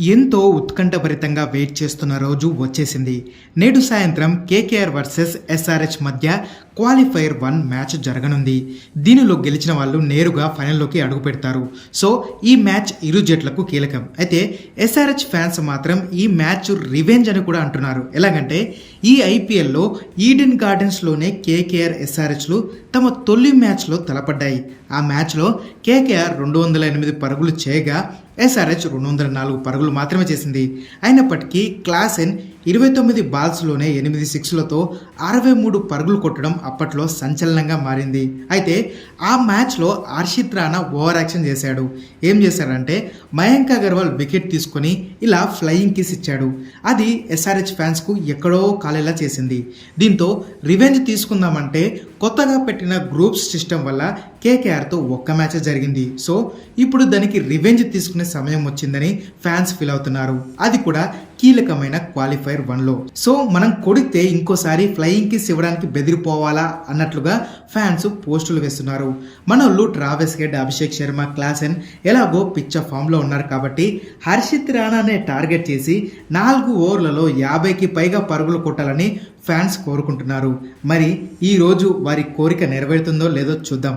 ఎంతో ఉత్కంఠభరితంగా వెయిట్ చేస్తున్న రోజు వచ్చేసింది. నేడు సాయంత్రం కేకేఆర్ వర్సెస్ ఎస్ఆర్హెచ్ మధ్య క్వాలిఫైర్ వన్ మ్యాచ్ జరగనుంది. దీనిలో గెలిచిన వాళ్ళు నేరుగా ఫైనల్లోకి అడుగు పెడతారు. సో ఈ మ్యాచ్ ఇరు జట్లకు కీలకం. అయితే ఎస్ఆర్హెచ్ ఫ్యాన్స్ మాత్రం ఈ మ్యాచ్ రివెంజ్ అని కూడా అంటున్నారు. ఎలాగంటే ఈ ఐపీఎల్లో ఈడెన్ గార్డెన్స్లోనే కేకేఆర్ ఎస్ఆర్హెచ్లు తమ తొలి మ్యాచ్లో తలపడ్డాయి. ఆ మ్యాచ్లో కేకేఆర్ రెండు వందల ఎనిమిది పరుగులు చేయగా ఎస్ఆర్హెచ్ రెండు వందల నాలుగు పరుగులు మాత్రమే చేసింది. అయినప్పటికీ క్లాసెన్ ఇరవై తొమ్మిది బాల్స్లోనే ఎనిమిది సిక్స్లతో అరవై మూడు పరుగులు కొట్టడం అప్పట్లో సంచలనంగా మారింది. అయితే ఆ మ్యాచ్లో హర్షిత్ రాణా ఓవర్ యాక్షన్ చేశాడు. ఏం చేశాడంటే మయాంక్ అగర్వాల్ వికెట్ తీసుకొని ఇలా ఫ్లయింగ్ కిస్ ఇచ్చాడు. అది ఎస్ఆర్హెచ్ ఫ్యాన్స్కు ఎక్కడో కాలేలా చేసింది. దీంతో రివెంజ్ తీసుకుందామంటే కొత్తగా పెట్టిన గ్రూప్స్ సిస్టమ్ వల్ల కేకేఆర్తో ఒక్క మ్యాచ్ జరిగింది. సో ఇప్పుడు దానికి రివెంజ్ తీసుకునే సమయం వచ్చిందని ఫ్యాన్స్ ఫీల్ అవుతున్నారు. అది కూడా కీలకమైన క్వాలిఫైర్ వన్లో. సో మనం కొడితే ఇంకోసారి ఫ్లయింగ్ కిస్ ఇవ్వడానికి బెదిరిపోవాలా అన్నట్లుగా ఫ్యాన్స్ పోస్టులు వేస్తున్నారు. మనోళ్ళు Travis Head Abhishek Sharma Klaasen ఎలాగో పిచ్చ ఫామ్లో ఉన్నారు కాబట్టి హర్షిత్ రాణానే టార్గెట్ చేసి నాలుగు ఓవర్లలో యాభైకి పైగా పరుగులు కొట్టాలని ఫ్యాన్స్ కోరుకుంటున్నారు. మరి ఈ రోజు వారి కోరిక నెరవేరుతుందో లేదో చూద్దాం.